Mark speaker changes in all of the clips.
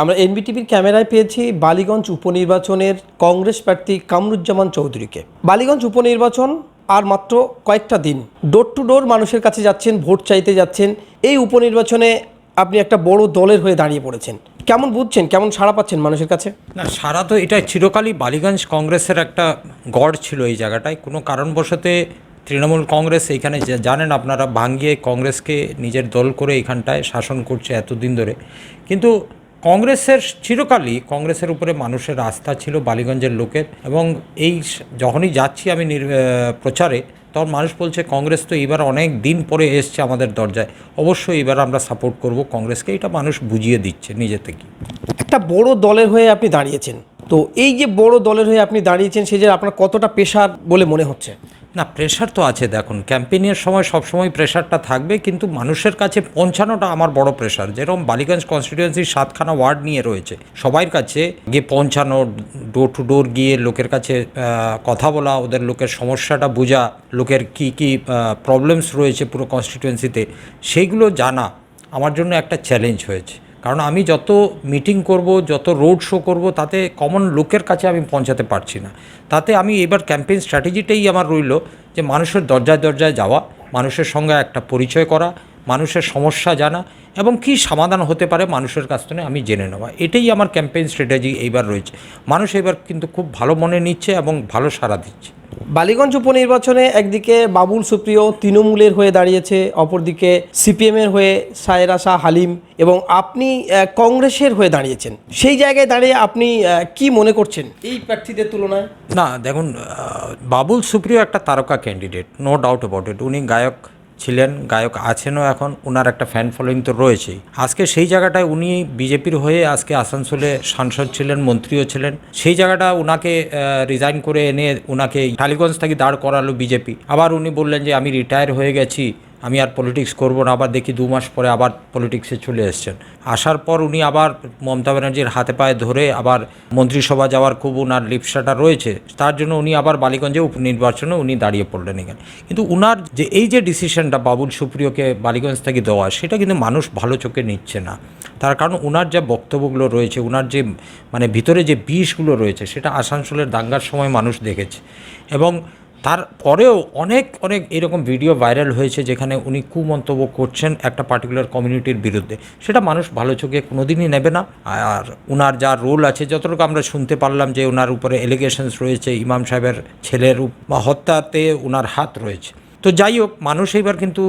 Speaker 1: আমরা এনবিটিভির ক্যামেরায় পেয়েছি বালিগঞ্জ উপনির্বাচনের কংগ্রেস প্রার্থী কামরুজ্জামান চৌধুরীকে। বালিগঞ্জ উপনির্বাচন আর মাত্র কয়েকটা দিন ডোর টু ডোর মানুষের কাছে যাচ্ছেন, ভোট চাইতে যাচ্ছেন। এই উপনির্বাচনে আপনি একটা বড় দলের হয়ে দাঁড়িয়ে পড়েছেন। কেমন বুঝছেন? কেমন সাড়া পাচ্ছেন মানুষের কাছে?
Speaker 2: না সারা তো এটা চিরকালই বালিগঞ্জ কংগ্রেসের একটা গড় ছিল এই জায়গাটায়। কোনো কারণবশতে তৃণমূল কংগ্রেস এইখানে জানেন আপনারা, ভাঙ্গিয়ে কংগ্রেসকে নিজের দল করে এখানটায় শাসন করছে এতদিন ধরে। কিন্তু কংগ্রেসের চিরকালই কংগ্রেসের উপরে মানুষের আস্থা ছিল বালিগঞ্জের লোকের এবং এই যখনই যাচ্ছি আমি প্রচারে, তখন মানুষ বলছে, কংগ্রেস তো এবার অনেক দিন পরে এসছে আমাদের দরজায়। অবশ্যই এবার আমরা সাপোর্ট করব কংগ্রেসকে। এটা মানুষ বুঝিয়ে দিচ্ছে নিজে থেকে।
Speaker 1: একটা বড় দলের হয়ে আপনি দাঁড়িয়েছেন। তো এই যে বড় দলের হয়ে আপনি দাঁড়িয়েছেন, সে যে আপনার কতটা পেশার বলে মনে হচ্ছে?
Speaker 2: না প্রেশার তো আছে দেখুন। ক্যাম্পেইনের সময় সবসময় প্রেশারটা থাকবে, কিন্তু মানুষের কাছে পৌঁছানোটা আমার বড় প্রেশার যেরকম বালিগঞ্জ কনস্টিটিউয়েন্সির সাতখানা ওয়ার্ড নিয়ে রয়েছে সবার কাছে গিয়ে পৌঁছানো ডোর টু ডোর গিয়ে লোকের কাছে কথা বলা, ওদের লোকের সমস্যাটা বোঝা, লোকের কি কি প্রবলেমস রয়েছে পুরো কনস্টিটিউয়েন্সিতে সেইগুলো জানা আমার জন্য একটা চ্যালেঞ্জ হয়েছে। কারণ আমি যত মিটিং করব, যত রোড শো করব, তাতে কমন লোকের কাছে আমি পৌঁছাতে পারছি না। তাতে আমি এবার ক্যাম্পেইন স্ট্র্যাটেজিটাই আমার রইল যে মানুষের দরজায় দরজায় যাওয়া, মানুষের সঙ্গে একটা পরিচয় করা, মানুষের সমস্যা জানা এবং কী সমাধান হতে পারে মানুষের কাছ থেকে আমি জেনে নেওয়া। এটাই আমার ক্যাম্পেইন স্ট্র্যাটেজি এইবার রয়েছে। মানুষ এবার কিন্তু খুব ভালো মনে নিচ্ছে এবং ভালো সাড়া দিচ্ছে।
Speaker 1: বালিগঞ্জ উপনির্বাচনে একদিকে বাবুল সুপ্রিয় তৃণমূলের হয়ে দাঁড়িয়েছে, অপরদিকে সিপিএমের হয়ে সায়রা শাহ হালিম এবং আপনি কংগ্রেসের হয়ে দাঁড়িয়েছেন। সেই জায়গায় দাঁড়িয়ে আপনি কি মনে করছেন এই প্রার্থীদের তুলনায়?
Speaker 2: না, দেখুন বাবুল সুপ্রিয় একটা তারকা candidate no doubt about it উনি গায়ক ছিলেন, গায়ক আছেনও এখন ওনার একটা ফ্যান ফলোয়িং তো রয়েছেই। আজকে সেই জায়গাটায় উনি বিজেপির হয়ে আজকে আসানসোলে সাংসদ ছিলেন, মন্ত্রীও ছিলেন। সেই জায়গাটা ওনাকে রিজাইন করে এনে ওনাকে টালিগঞ্জ থেকে দাঁড় করালো বিজেপি। আবার উনি বললেন যে, আমি রিটায়ার হয়ে গেছি আমি আর পলিটিক্স করব না, আবার দেখি দু মাস পরে আবার পলিটিক্সে চলে এসছেন। আসার পর উনি আবার মমতা ব্যানার্জির হাতে পায়ে ধরে আবার মন্ত্রিসভা যাওয়ার খুব ওনার লিপসাটা রয়েছে। তার জন্য উনি আবার বালিগঞ্জে উপনির্বাচনে উনি দাঁড়িয়ে পড়লেন এখানে। কিন্তু উনার যে, এই যে ডিসিশনটা বাবুল সুপ্রিয়কে বালিগঞ্জ থেকে দেওয়া, সেটা কিন্তু মানুষ ভালো চোখে নিচ্ছে না। তার কারণ উনার যে বক্তব্যগুলো রয়েছে, উনার যে মানে ভিতরে যে বিষগুলো রয়েছে, সেটা আসানসোলের দাঙ্গার সময় মানুষ দেখেছে। এবং তারপরেও অনেক অনেক এরকম ভিডিও ভাইরাল হয়েছে যেখানে উনি কুমন্তব্য করছেন একটা পার্টিকুলার কমিউনিটির বিরুদ্ধে। সেটা মানুষ ভালো চোখে কোনোদিনই নেবে না। আর উনার যা রোল আছে, যতটুকু আমরা শুনতে পারলাম যে ওনার উপরে এলিগেশনস রয়েছে, ইমাম সাহেবের ছেলের বা হত্যাতে ওনার হাত রয়েছে। তো যাই হোক, মানুষ এবার কিন্তু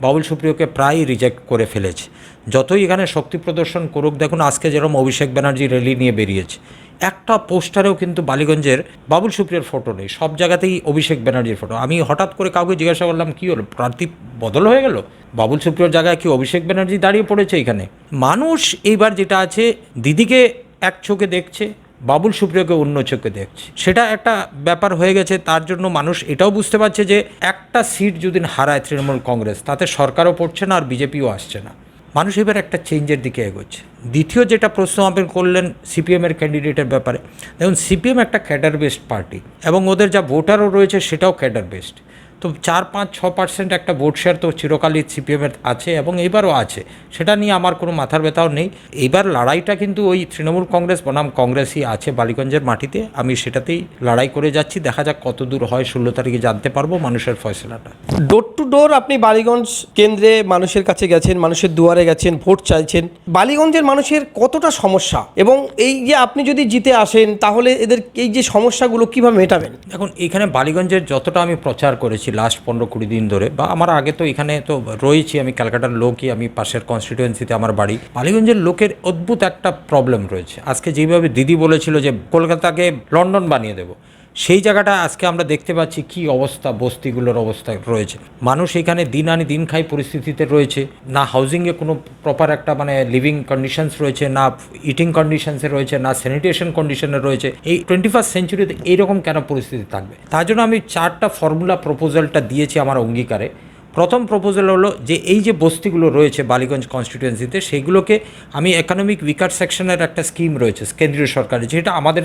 Speaker 2: বাবুল সুপ্রিয়কে প্রায় রিজেক্ট করে ফেলেছে। যতই এখানে শক্তি প্রদর্শন করুক, দেখুন আজকে যেরকম অভিষেক ব্যানার্জি র্যালি নিয়ে বেরিয়েছে। একটা পোস্টারেও কিন্তু বালিগঞ্জের বাবুল সুপ্রিয়র ফটো নেই, সব জায়গাতেই অভিষেক ব্যানার্জির ফটো। আমি হঠাৎ করে কাউকে জিজ্ঞাসা করলাম, কী হলো? প্রার্থী বদল হয়ে গেল? বাবুল সুপ্রিয়র জায়গায় কি অভিষেক ব্যানার্জি দাঁড়িয়ে পড়েছে এখানে? মানুষ এইবার যেটা আছে, দিদিকে এক চোখে দেখছে, বাবুল সুপ্রিয়কে অন্য চোখে দেখছে। সেটা একটা ব্যাপার হয়ে গেছে, তার জন্য মানুষ এটাও বুঝতে পারছে যে একটা সিট যদি হারায় তৃণমূল কংগ্রেস, তাতে সরকারও পড়ছে না আর বিজেপিও আসছে না। মানুষ এবার একটা চেঞ্জের দিকে এগোচ্ছে। দ্বিতীয় যেটা প্রশ্ন আপনি করলেন সিপিএমের ক্যান্ডিডেটের ব্যাপারে, দেখুন সিপিএম একটা ক্যাডার বেসড পার্টি এবং ওদের যা ভোটারও রয়েছে সেটাও ক্যাডার বেসড তো চার পাঁচ ছ পার্সেন্ট একটা ভোট শেয়ার তো চিরকালই সিপিএমের আছে এবং এবারও আছে। সেটা নিয়ে আমার কোনো মাথার ব্যথাও নেই। এইবার লড়াইটা কিন্তু ওই তৃণমূল কংগ্রেস বনাম কংগ্রেসই আছে বালিগঞ্জের মাটিতে। আমি সেটাতেই লড়াই করে যাচ্ছি। দেখা যাক কত দূর হয় ষোলো তারিখে জানতে পারব মানুষের ফয়সলাটা।
Speaker 1: ডোর টু ডোর আপনি বালিগঞ্জ কেন্দ্রে মানুষের কাছে গেছেন মানুষের দুয়ারে গেছেন ভোট চাইছেন। বালিগঞ্জের মানুষের কতটা সমস্যা? এবং এই যে আপনি যদি জিতে আসেন তাহলে এদের এই যে সমস্যাগুলো কীভাবে মেটাবেন?
Speaker 2: দেখুন এখানে বালিগঞ্জের যতটা আমি প্রচার করেছি লাস্ট পনেরো কুড়ি দিন ধরে। বা আমার আগে তো এখানে তো রয়েছি আমি ক্যালকাটার লোকই, আমি পাশের কনস্টিটুয়েন্সিতে আমার বাড়ি। পালিগঞ্জের লোকের অদ্ভুত একটা প্রবলেম রয়েছে। আজকে যেভাবে দিদি বলেছিল যে, কলকাতাকে লন্ডন বানিয়ে দেবো। সেই জায়গাটা আজকে আমরা দেখতে পাচ্ছি কি অবস্থা, বস্তিগুলোর অবস্থা রয়েছে। মানুষ এখানে দিন আনি দিন খাই পরিস্থিতিতে রয়েছে। না হাউজিংয়ে কোনো প্রপার একটা মানে লিভিং কন্ডিশনস রয়েছে, না ইটিং কন্ডিশনসে রয়েছে, না স্যানিটেশন কন্ডিশনে রয়েছে। এই টোয়েন্টি ফার্স্ট সেঞ্চুরিতে এইরকম কেন পরিস্থিতি থাকবে? তার জন্য আমি চারটা ফর্মুলা প্রপোজালটা দিয়েছি আমার অঙ্গীকারে। প্রথম প্রপোজাল হলো যে এই যে বস্তিগুলো রয়েছে বালিগঞ্জ কনস্টিটিউয়েন্সিতে সেগুলোকে আমি ইকোনমিক উইকার সেকশনের একটা স্কিম রয়েছে, কেন্দ্রীয় সরকারের, যেটা আমাদের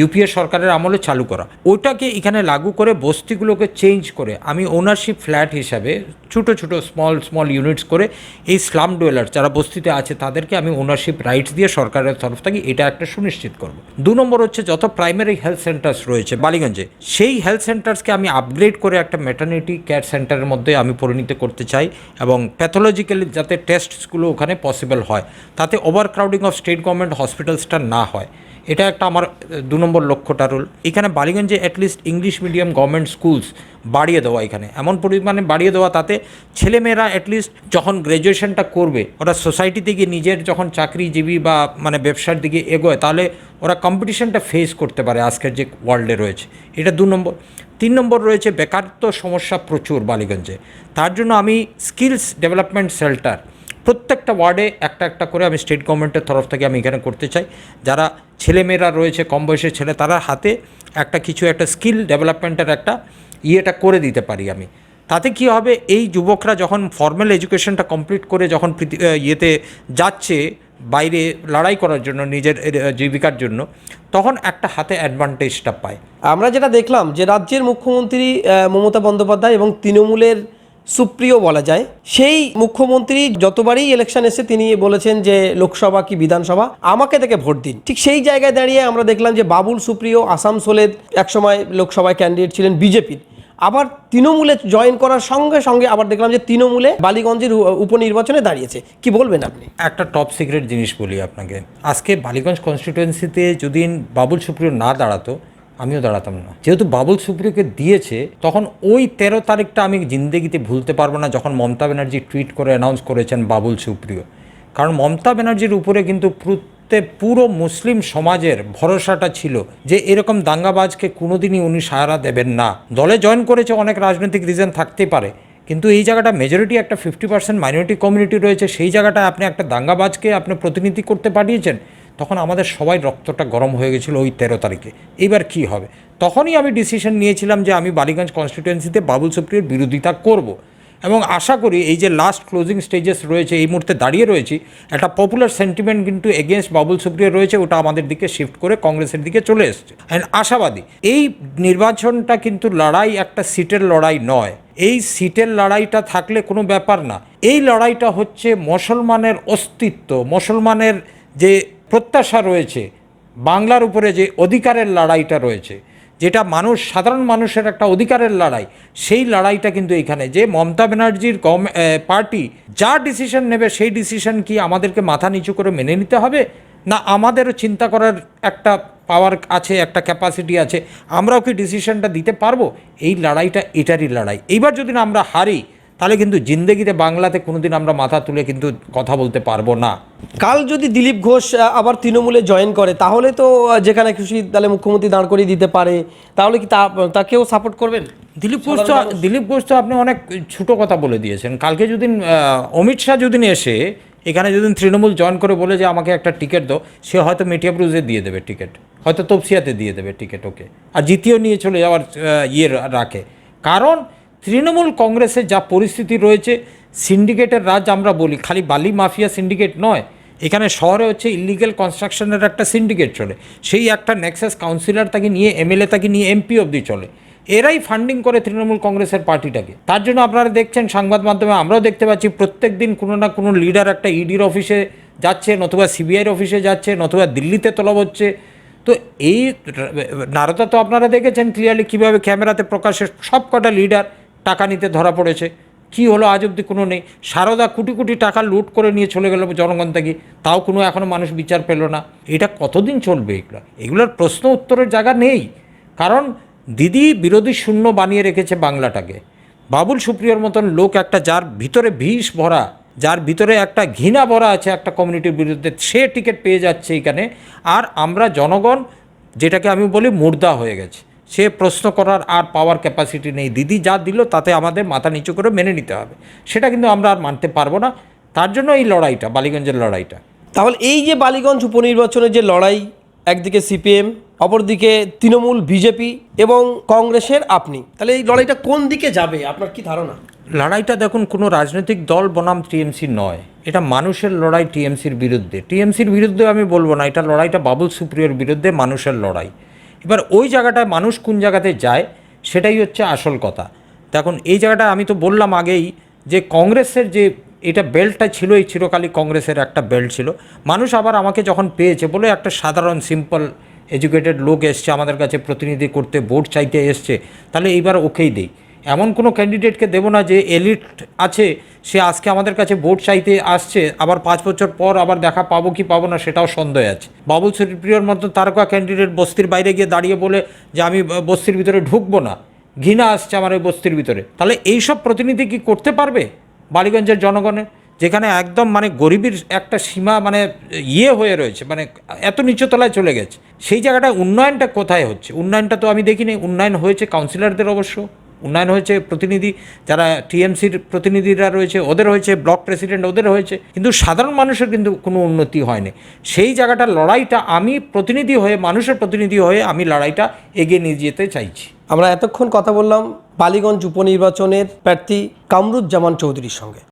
Speaker 2: ইউপিএ সরকারের আমলে চালু করা। ওটাকে এখানে লাগু করে বস্তিগুলোকে চেঞ্জ করে আমি ওনারশিপ ফ্ল্যাট হিসাবে ছোটো ছোটো স্মল স্মল ইউনিটস করে এই স্লাম ডোয়েলার যারা বস্তিতে আছে, তাদেরকে আমি ওনারশিপ রাইটস দিয়ে সরকারের তরফ থেকে এটা একটা সুনিশ্চিত করব। দু নম্বর হচ্ছে যত প্রাইমারি হেলথ সেন্টার্স রয়েছে বালিগঞ্জে, সেই হেলথ সেন্টার্সকে আমি আপগ্রেড করে একটা মেটার্নিটি কেয়ার সেন্টারের মধ্যে আমি পরিণত করতে চাই এবং প্যাথোলজিক্যালি যাতে টেস্টসগুলো ওখানে পসিবল হয়, তাতে overcrowding of state government হসপিটালসটা না হয়। এটা একটা আমার, দু নম্বর লক্ষ্যটা রোল এখানে বালিগঞ্জে at least English medium government schools বাড়িয়ে দেওয়া এখানে। এমন পরিমাণে বাড়িয়ে দেওয়া তাতে ছেলেমেয়েরা অ্যাটলিস্ট যখন গ্র্যাজুয়েশনটা করবে, ওরা সোসাইটি থেকে নিজের যখন চাকরিজীবী বা মানে ব্যবসার দিকে এগোয়, তাহলে ওরা কম্পিটিশনটা ফেস করতে পারে আজকের যে ওয়ার্ল্ডে রয়েছে। এটা দু নম্বর। তিন নম্বর রয়েছে বেকারত্ব সমস্যা প্রচুর বালিগঞ্জে। তার জন্য আমি স্কিলস ডেভেলপমেন্ট সেল্টার, প্রত্যেকটা ওয়ার্ডে একটা একটা করে আমি স্টেট গভর্নমেন্টের তরফ থেকে আমি এখানে করতে চাই। যারা ছেলেমেয়েরা রয়েছে, কম বয়সের ছেলে, তারা হাতে একটা কিছু, একটা স্কিল ডেভেলপমেন্টের একটা ইয়েটা করে দিতে পারি আমি। তাতে কি হবে? এই যুবকরা যখন ফর্মাল এডুকেশনটা কমপ্লিট করে যখন ইয়েতে যাচ্ছে বাইরে লড়াই করার জন্য নিজের জীবিকার জন্য, তখন একটা হাতে অ্যাডভান্টেজটা পায়।
Speaker 1: আমরা যেটা দেখলাম যে রাজ্যের মুখ্যমন্ত্রী মমতা বন্দ্যোপাধ্যায় এবং তৃণমূলের সুপ্রিয় বলা যায়, সেই মুখ্যমন্ত্রী যতবারই ইলেকশন এসে তিনি বলেছেন যে লোকসভা কি বিধানসভা, আমাকে থেকে ভোট দিন। ঠিক সেই জায়গায় দাঁড়িয়ে আমরা দেখলাম যে বাবুল সুপ্রিয় আসামসোলের একসময় লোকসভায় ক্যান্ডিডেট ছিলেন বিজেপির। আবার তৃণমূলে জয়েন করার সঙ্গে সঙ্গে আবার দেখলাম যে তৃণমূলে বালিগঞ্জের উপনির্বাচনে দাঁড়িয়েছে। কি বলবেন আপনি?
Speaker 2: একটা টপ সিক্রেট জিনিস বলি আপনাকে। আজকে বালিগঞ্জ কনস্টিটুয়েন্সিতে যদি বাবুল সুপ্রিয় না দাঁড়াতো, আমিও দাঁড়াতাম না। যেহেতু বাবুল সুপ্রিয়কে দিয়েছে, তখন ওই তেরো তারিখটা আমি জিন্দেগিতে ভুলতে পারব না যখন মমতা ব্যানার্জি টুইট করে অ্যানাউন্স করেছেন বাবুল সুপ্রিয়। কারণ মমতা ব্যানার্জির উপরে কিন্তু প্রত্যেক পুরো মুসলিম সমাজের ভরসাটা ছিল যে এরকম দাঙ্গাবাজকে কোনোদিনই উনি সাহারা দেবেন না। দলে জয়েন করেছে অনেক রাজনৈতিক রিজন থাকতে পারে। কিন্তু এই জায়গাটা মেজরিটি একটা ফিফটি পার্সেন্ট মাইনরিটি কমিউনিটি রয়েছে, সেই জায়গাটা আপনি একটা দাঙ্গাবাজকে আপনি প্রতিনিধি করতে পাঠিয়েছেন, তখন আমাদের সবাই রক্তটা গরম হয়ে গেছিল ওই তেরো তারিখে। এইবার কি হবে? তখনই আমি ডিসিশন নিয়েছিলাম যে আমি বালিগঞ্জ কনস্টিটুয়েন্সিতে বাবুল সুপ্রিয়র বিরোধিতা করব। এবং আশা করি এই যে লাস্ট ক্লোজিং স্টেজেস রয়েছে, এই মুহূর্তে দাঁড়িয়ে রয়েছি, একটা পপুলার সেন্টিমেন্ট কিন্তু এগেনস্ট বাবুল সুপ্রিয় রয়েছে, ওটা আমাদের দিকে শিফট করে কংগ্রেসের দিকে চলে এসছে। অ্যান্ড আশাবাদী, এই নির্বাচনটা কিন্তু লড়াই একটা সিটের লড়াই নয়। এই সিটের লড়াইটা থাকলে কোনো ব্যাপার না। এই লড়াইটা হচ্ছে মুসলমানের অস্তিত্ব, মুসলমানের যে প্রত্যাশা রয়েছে, বাংলার উপরে যে অধিকারের লড়াইটা রয়েছে যেটা মানুষ, সাধারণ মানুষের একটা অধিকারের লড়াই, সেই লড়াইটা কিন্তু এখানে। যে মমতা ব্যানার্জির কম পার্টি, যা ডিসিশন নেবে, সেই ডিসিশন কি আমাদেরকে মাথা নিচু করে মেনে নিতে হবে? না, আমাদেরও চিন্তা করার একটা পাওয়ার আছে, একটা ক্যাপাসিটি আছে, আমরাও কি ডিসিশনটা দিতে পারব? এই লড়াইটা এটারই লড়াই। এইবার যদি না আমরা হারি তাহলে কিন্তু জিন্দেগিতে বাংলাতে কোনোদিন আমরা মাথা তুলে কিন্তু কথা বলতে পারব না।
Speaker 1: কাল যদি দিলীপ ঘোষ আবার তৃণমূলে জয়েন করে তাহলে তো যেখানে খুশি তাহলে মুখ্যমন্ত্রী দাঁড় করিয়ে দিতে পারে। তাহলে কি তাকেও সাপোর্ট করবেন?
Speaker 2: দিলীপ ঘোষ তো দিলীপ ঘোষ তো আপনি অনেক ছোট কথা বলে দিয়েছেন। কালকে যদি অমিত শাহ যদি এসে এখানে যদি তৃণমূল জয়েন করে বলে যে আমাকে একটা টিকিট দাও সে হয়তো মেটিয়া ব্রুজে দিয়ে দেবে টিকিট। হয়তো তপসিয়াতে দিয়ে দেবে টিকিট ওকে। আর দ্বিতীয় নিয়ে চলে যাওয়ার ইয়ে রাখে। কারণ তৃণমূল কংগ্রেসে যা পরিস্থিতি রয়েছে সিন্ডিকেটের রাজ আমরা বলি। খালি বালি মাফিয়া সিন্ডিকেট নয়, এখানে শহরে হচ্ছে ইলিগেল কনস্ট্রাকশনের একটা সিন্ডিকেট চলে। সেই একটা নেক্সাস কাউন্সিলর তাকে নিয়ে এমএলএ তাকে নিয়ে এমপি অবধি চলে। এরাই ফান্ডিং করে তৃণমূল কংগ্রেসের পার্টিটাকে। তার জন্য আপনারা দেখছেন সংবাদ মাধ্যমে, আমরাও দেখতে পাচ্ছি প্রত্যেক দিন কোনো না কোনো লিডার একটা ইডির অফিসে যাচ্ছে নতুবা সিবিআইয়ের অফিসে যাচ্ছে নতুবা দিল্লিতে তলব হচ্ছে। তো এই, নারদা তো আপনারা দেখেছেন ক্লিয়ারলি কীভাবে ক্যামেরাতে প্রকাশের সব কটা লিডার টাকা নিতে ধরা পড়েছে। কি হলো আজ অবধি কোনো নেই। সারদা কোটি কোটি টাকা লুট করে নিয়ে চলে গেল জনগণ থেকে। তাও কোনো এখনও মানুষ বিচার পেল না। এটা কতদিন চলবে এগুলো? এগুলোর প্রশ্ন উত্তরের জায়গা নেই। কারণ দিদি বিরোধী শূন্য বানিয়ে রেখেছে বাংলাটাকে। বাবুল সুপ্রিয়র মতন লোক একটা যার ভিতরে বিষ ভরা, যার ভিতরে একটা ঘৃণা ভরা আছে একটা কমিউনিটির বিরুদ্ধে, সে টিকিট পেয়ে যাচ্ছে এখানে। আর আমরা জনগণ, যেটাকে আমি বলি, মুর্দা হয়ে গেছে। সে প্রশ্ন করার আর পাওয়ার ক্যাপাসিটি নেই। দিদি যা দিল তাতে আমাদের মাথা নিচু করে মেনে নিতে হবে। সেটা কিন্তু আমরা আর মানতে পারব না। তার জন্য এই লড়াইটা বালিগঞ্জের লড়াইটা।
Speaker 1: তাহলে এই যে বালিগঞ্জ উপনির্বাচনের যে লড়াই একদিকে সিপিএম অপরদিকে তৃণমূল বিজেপি এবং কংগ্রেসের আপনি তাহলে এই লড়াইটা কোন দিকে যাবে? আপনার কি ধারণা?
Speaker 2: লড়াইটা দেখুন কোনো রাজনৈতিক দল বনাম টিএমসি নয়। এটা মানুষের লড়াই টিএমসির বিরুদ্ধে। টিএমসির বিরুদ্ধে আমি বলব না এটা লড়াইটা বাবুল সুপ্রিয়র বিরুদ্ধে মানুষের লড়াই। এবার ওই জায়গাটায় মানুষ কোন জায়গাতে যায়, সেটাই হচ্ছে আসল কথা। দেখুন, এই জায়গাটা আমি তো বললাম আগেই যে কংগ্রেসের যে এটা বেল্টটা ছিল, এই চিরকালই কংগ্রেসের একটা বেল্ট ছিল। মানুষ আবার আমাকে যখন পেয়েছে বলে একটা সাধারণ সিম্পল এডুকেটেড লোক এসছে, আমাদের কাছে প্রতিনিধি করতে, ভোট চাইতে এসছে, তাহলে এইবার ওকেই দেই। এমন কোনো ক্যান্ডিডেটকে দেবো না যে এলিট আছে, সে আজকে আমাদের কাছে ভোট চাইতে আসছে, আবার পাঁচ বছর পর আবার দেখা পাবো কি পাবো না সেটাও সন্দেহ আছে। বাবুল সুপ্রিয়র মতো তারকা ক্যান্ডিডেট বস্তির বাইরে গিয়ে দাঁড়িয়ে বলে যে আমি বস্তির ভিতরে ঢুকবো না, ঘৃণা আসছে আমার ওই বস্তির ভিতরে। তাহলে এইসব প্রতিনিধি কি করতে পারবে বালিগঞ্জের জনগণের যেখানে একদম মানে গরিবের একটা সীমা মানে ইয়ে হয়ে রয়েছে মানে এত নিচু তলায় চলে গেছে। সেই জায়গাটায় উন্নয়নটা কোথায় হচ্ছে? উন্নয়নটা তো আমি দেখিনি, উন্নয়ন হয়েছে কাউন্সিলরদের অবশ্য। উন্নয়ন হয়েছে, প্রতিনিধি যারা টিএমসির প্রতিনিধিরা রয়েছে, ওদের হয়েছে, ব্লক প্রেসিডেন্ট, ওদের হয়েছে, কিন্তু সাধারণ মানুষের কিন্তু কোনো উন্নতি হয়নি। সেই জায়গাটা, লড়াইটা আমি প্রতিনিধি হয়ে, মানুষের প্রতিনিধি হয়ে আমি লড়াইটা এগিয়ে নিয়ে যেতে চাইছি।
Speaker 1: আমরা এতক্ষণ কথা বললাম বালিগঞ্জ উপনির্বাচনের প্রার্থী কামরুজ্জামান চৌধুরীর সঙ্গে।